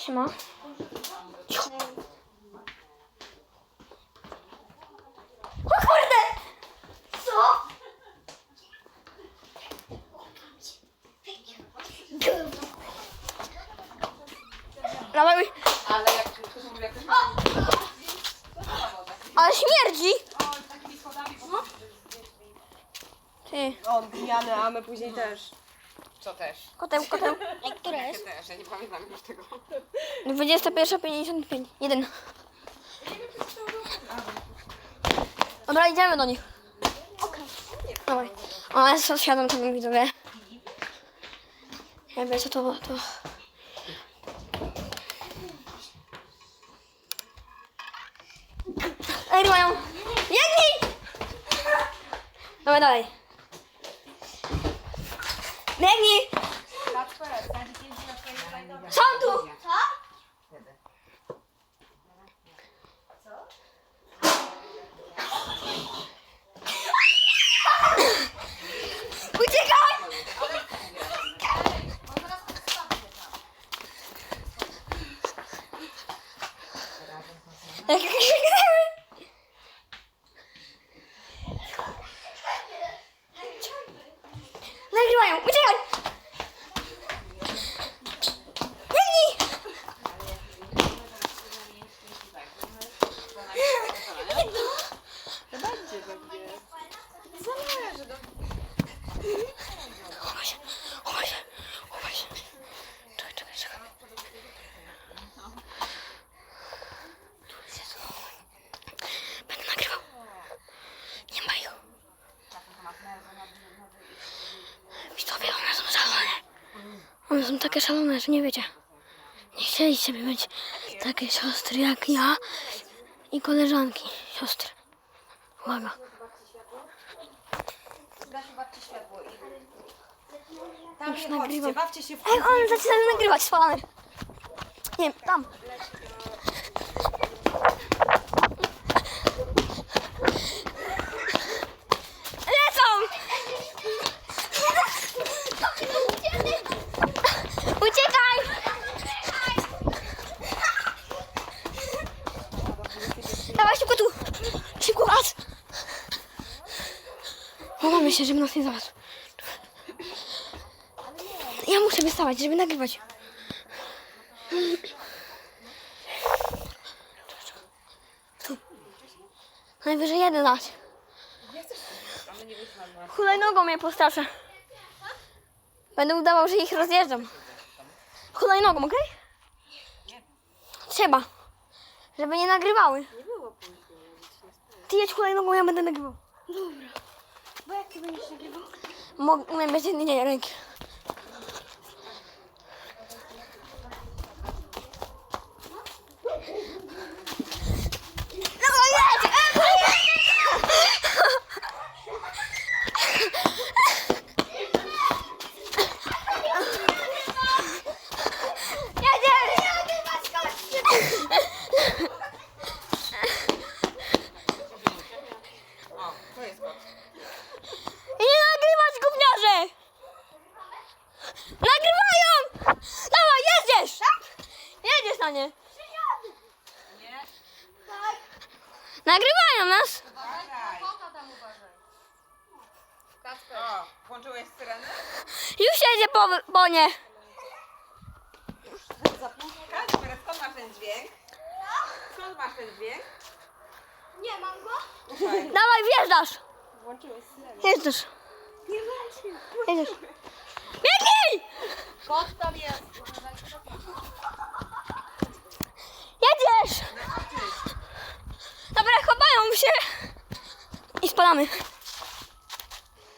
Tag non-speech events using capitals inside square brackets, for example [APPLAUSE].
Siema. Cicho. O kurde! Co? Dawaj, Ale jak ktoś ale śmierdzi! Ty, O, pijany, a my później też. Co też? koteł, koteł. Ej, [LAUGHS] która jest? też, ja nie pamiętam już tego. 21.55. Jeden. Dobra, idziemy do nich. Okej. Dawaj. O, ja sąsiadem tam widzowie. Ja wiem, co to, to... Nagrywają! Biegnij! Dawaj, dalej. Biegnij! Są tu! Uciekaj! Jak [LAUGHS] [LAUGHS] krzyknęły! Nagrywają, uciekaj! Biegnij! Będzie pewnie. Zależy, no. Chowaj się, chowaj się, chowaj się. Czekaj, czekaj, czekaj. Jezu. Będę nagrywał. Nie ma ich. Widzowie, one są szalone. One są takie szalone, że nie wiecie. Nie chcieli sobie mieć takie siostry jak ja i koleżanki siostry. Uwaga. Tam Już nie nagrywam. bawcie się w Ej, one zaczynają nagrywać, spalamy. Nie wiem, tam. Lecą! Uciekaj! Dawaj szybko tu! Szybko, raz! Chowamy się, żeby nas nie znalazł. Ja muszę wystawać, żeby nagrywać. Najwyżej jeden raz. Hulajnogą mnie postraszę. Będę udawał, że ich rozjeżdżam. Hulajnogą, okej? Trzeba. Żeby nie nagrywały. Ty jedź hulajnogą, ja będę nagrywał. Bo jak ty będziesz nagrywał? Mo- Umiem bez jednej ręki. No jedź! O, to jest kot. I nie nagrywać gówniarze! Nagrywają! Dawaj, jedziesz! Nie. Nie? Nagrywają nas. O, włączyłeś syrenę? Już jedzie po, po nie. Kacper, skąd masz ten dźwięk? Skąd masz ten dźwięk? Nie, mam go? Ufaj. Dawaj, wjeżdżasz. Włączyłeś syrenę. Jedziesz. Nie włączyłem. Jedziesz. Biegnij! Kot tam jest. Jedziesz!